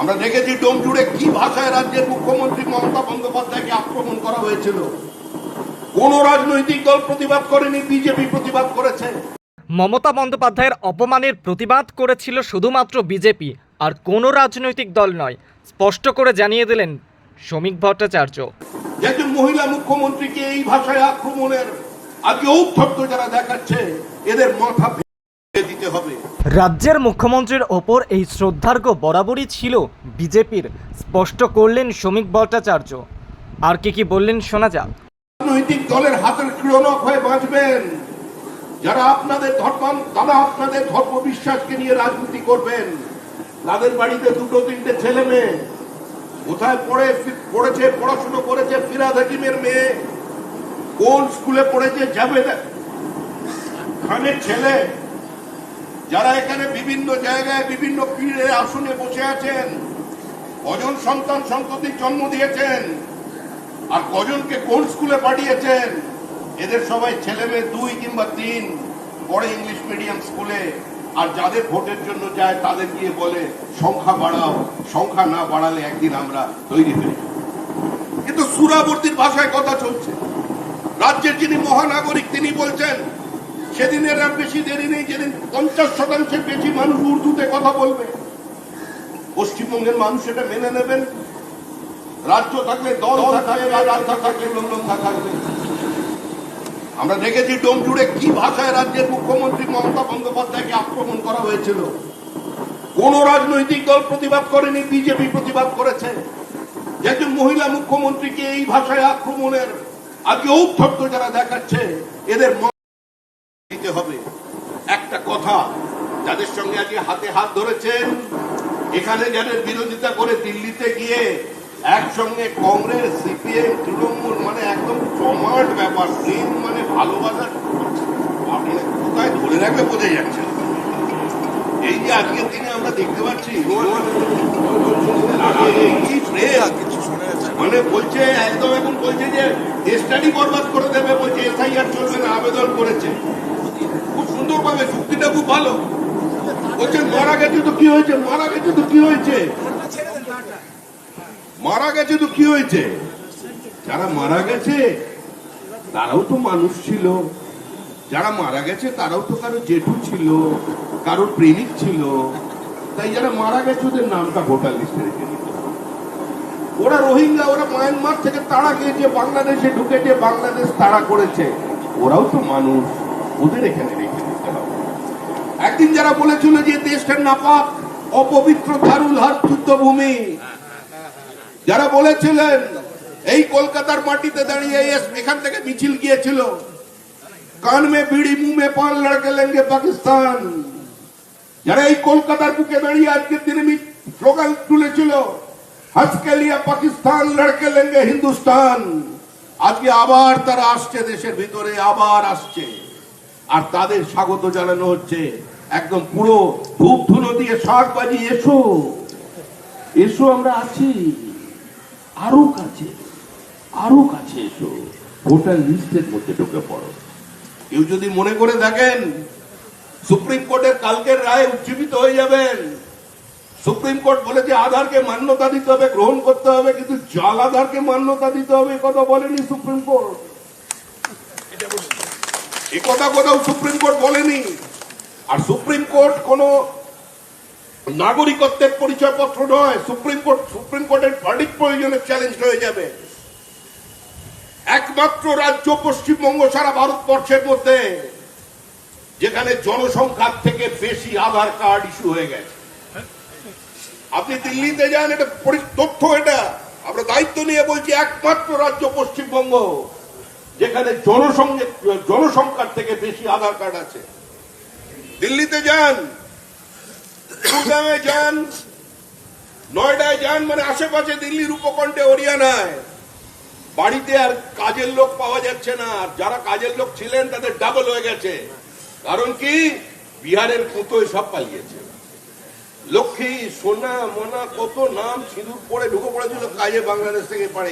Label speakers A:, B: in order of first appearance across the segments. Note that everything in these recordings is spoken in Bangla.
A: আমরা দেখেছি ডোম জুড়ে কি ভাষায় রাজ্যের মুখ্যমন্ত্রী মমতা বন্দ্যোপাধ্যায়কে আক্রমণ করা হয়েছিল। কোন রাজনৈতিক দল প্রতিবাদ করেনি বিজেপি প্রতিবাদ করেছে।
B: মমতা বন্দ্যোপাধ্যায়ের অপমানের প্রতিবাদ করেছিল শুধুমাত্র বিজেপি আর কোনো রাজনৈতিক দল নয় স্পষ্ট করে জানিয়ে দিলেন শ্রমিক ভট্টাচার্য।
A: একজন মহিলা মুখ্যমন্ত্রীকে এই ভাষায় আক্রমণের আজকে ঔদ্ধত্য যারা দেখাচ্ছে এদের মাথা
B: রাজ্যের মুখ্যমন্ত্রীর ওপর এই শ্রদ্ধার্ঘ বরাবরই ছিল বিজেপির, স্পষ্ট করলেন শ্রমিক ভট্টাচার্য। আর কি কি বললেন শোনা যাক।
A: রাজনৈতিক দলের হাতের ক্রীড়নক হয়ে বাঁচবেন। যারা আপনাদের ধর্ম তারা আপনাদের ধর্ম বিশ্বাসকে নিয়ে রাজনীতি করবেন। তাদের বাড়িতে দুটো, তিনটে ছেলে মেয়ে। কোথায় পড়ে পড়েছে, পড়াশুনো করেছে ফিরাদ হাকিমের মেয়ে। কোন স্কুলে পড়েছে যাবে খানের ছেলে যারা এখানে বিভিন্ন জায়গায় বিভিন্ন পীড়ে আসনে বসে আছেন, কজন সন্তান সন্ততির জন্ম দিয়েছেন, আর কজনকে কোন স্কুলে পাঠিয়েছেন, এদের সবাই ছেলে মেয়ে দুই কিংবা তিন পড়ে ইংলিশ মিডিয়াম স্কুলে, আর যাদের ভোটের জন্য যায় তাদের গিয়ে বলে, সংখ্যা বাড়াও, সংখ্যা না বাড়ালে একদিন আমরা তৈরি হয়ে যাব। কিন্তু সুরাবর্তীর ভাষায় কথা চলছে রাজ্যের যিনি মহানাগরিক, তিনি বলছেন সেদিনের আর বেশি দেরি নেই যেদিন পঞ্চাশ শতাংশের বেশি মানুষ উর্দুতে কথা বলবে। পশ্চিমবঙ্গের মানুষ এটা মেনে নেবেন। রাজ্য থাকলে দল থাকবে রাজ্য থাকলে লঙ্কা থাকবে। আমরা দেখেছি ডোম জুড়ে কি ভাষায় রাজ্যের মুখ্যমন্ত্রী মমতা বন্দ্যোপাধ্যায়কে আক্রমণ করা হয়েছিল। কোন রাজনৈতিক দল প্রতিবাদ করেনি বিজেপি প্রতিবাদ করেছে। যে একজন মহিলা মুখ্যমন্ত্রীকে এই ভাষায় আক্রমণের আজকে ঔদ্ধত্য যারা দেখাচ্ছে এদের মত দিতে হবে একটা কথা যাদের সঙ্গে আজকে হাতে হাত ধরেছেন। এখানে যাদের বিরোধিতা করে দিল্লিতে গিয়ে একসঙ্গে কংগ্রেস, সিপিএম, তৃণমূল মানে একদম জমাট ব্যাপার প্রেম মানে ভালোবাসার আপনি কোথায় ধরে রাখলে বোঝা যাচ্ছে এই যে আজকের দিনে আমরা দেখতে পাচ্ছি মানে বলছে, একদম এখন বলছে যে দেশটারই বরবাদ করে দেবে, বলছে, এসআইআর চলবে না, আবেদন করেছে। খুব সুন্দর ভাবে যুক্তিটা খুব ভালো। বলছেন, মারা গেছে তো কি হয়েছে? মারা গেছে তো কি হয়েছে? মারা গেছে তো কি হয়েছে? যারা মারা গেছে, তারাও তো মানুষ ছিল। যারা মারা গেছে, তারাও তো কারও জেঠু ছিল, কারও প্রেমিক ছিল। তাই যারা মারা গেছে, ওদের নামটা ভোটার লিস্টে রেখে ওরা রোহিঙ্গা, ওরা মায়ানমার থেকে তাড়া গিয়েছে বাংলাদেশে ঢুকেছে, বাংলাদেশ তাড়া করেছে। ওরাও তো মানুষ। ওদের এখানে রেখে একদিন যারা বলেছিল যে দেশটা নাপাক, অপবিত্র দারুল হার যুদ্ধভূমি। যারা বলেছিলেন, এই কলকাতার মাটিতে দাঁড়িয়ে এখান থেকে মিছিল গিয়েছিল। কান মে বিড়ি, মুহ মে পান, লড়কে লেঙ্গে পাকিস্তান। যারা এই কলকাতার বুকে দাঁড়িয়ে আজকের দিনে স্লোগান তুলেছিল, আজকে লিয়া পাকিস্তান, লড়কে লেঙ্গে হিন্দুস্তান। আজকে আবার তারা আসছে দেশের ভিতরে, আবার আসছে। আর তাদের স্বাগত জানানো হচ্ছে। একদম পুরো ধূপ ধুনো দিয়ে শাক বাজি এসো। এসো আমরা আছি। আরও কাছে আরও কাছে এসো। ভোটার লিস্টের মধ্যে ঢুকে পড়ো। কেউ যদি মনে করে থাকেন সুপ্রিম কোর্টের কালকের রায় উজ্জীবিত হয়ে যাবেন। সুপ্রিম কোর্ট বলেছে আধারকে মান্যতা দিতে হবে, গ্রহণ করতে হবে, কিন্তু জাল আধারকে মান্যতা দিতে হবে কথা বলেনি সুপ্রিম কোর্ট। কথা কোথাও সুপ্রিম কোর্ট বলেনি। আর সুপ্রিম কোর্ট কোন নাগরিকত্বের পরিচয়পত্র নয়। সুপ্রিম কোর্ট, সুপ্রিম কোর্টের ভার্ডিক প্রয়োজনে চ্যালেঞ্জ হয়ে যাবে। একমাত্র রাজ্য পশ্চিমবঙ্গ সারা ভারতবর্ষের মধ্যে, যেখানে জনসংখ্যার থেকে বেশি আধার কার্ড ইস্যু হয়ে গেছে। আপনি দিল্লিতে যান, এটা তথ্য এটা। আমরা দায়িত্ব নিয়ে বলছি, একমাত্র রাজ্য পশ্চিমবঙ্গ, যেখানে জনসংখ্যা, জনসংখ্যার থেকে বেশি আধার কার্ড আছে। দিল্লিতে যান যান, নয়ডায় যান মানে আশেপাশে দিল্লির উপকণ্ঠে হরিয়ানায়। বাড়িতে আর কাজের লোক পাওয়া যাচ্ছে না, আর যারা কাজের লোক ছিলেন তাদের ডাবল হয়ে গেছে। কারণ কি? বিহারের কুতোয় সব পালিয়েছে। লক্ষ্মী, সোনা, মোনা, কত নাম সিঁদুর পরে ঢুকে পড়েছিল, কাজে বাংলাদেশ থেকে পাড়ে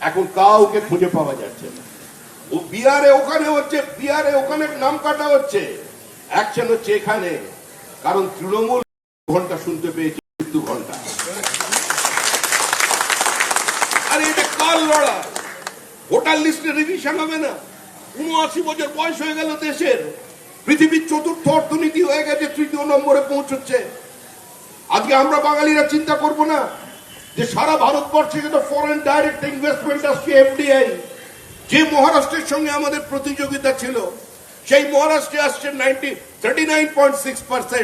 A: এখন কাউকে খুঁজে পাওয়া যাচ্ছে না। ও বিহারে ওখানে হচ্ছে, বিহারে ওখানে নাম কাটা হচ্ছে। অ্যাকশন হচ্ছে এখানে। কারণ তৃণমূল ঘণ্টা শুনতে পেয়েছে মৃত্যু ঘণ্টা। আরে এটা কাল লড়া ভোটার লিস্টে রিভিশন হবে না। উনআশি বছর বয়স হয়ে গেল দেশের। পৃথিবীর চতুর্থ অর্থনীতি হয়ে গেছে, তৃতীয় নম্বরে পৌঁছচ্ছে। আজকে আমরা বাঙালিরা চিন্তা করব না যে সারা ভারতবর্ষে কিন্তু ফরেন ডাইরেক্ট ইনভেস্টমেন্ট আসছে এফডিআই যে মহারাষ্ট্রের সঙ্গে আমাদের প্রতিযোগিতা ছিল Shai Maharashtra has 90, 39.6%.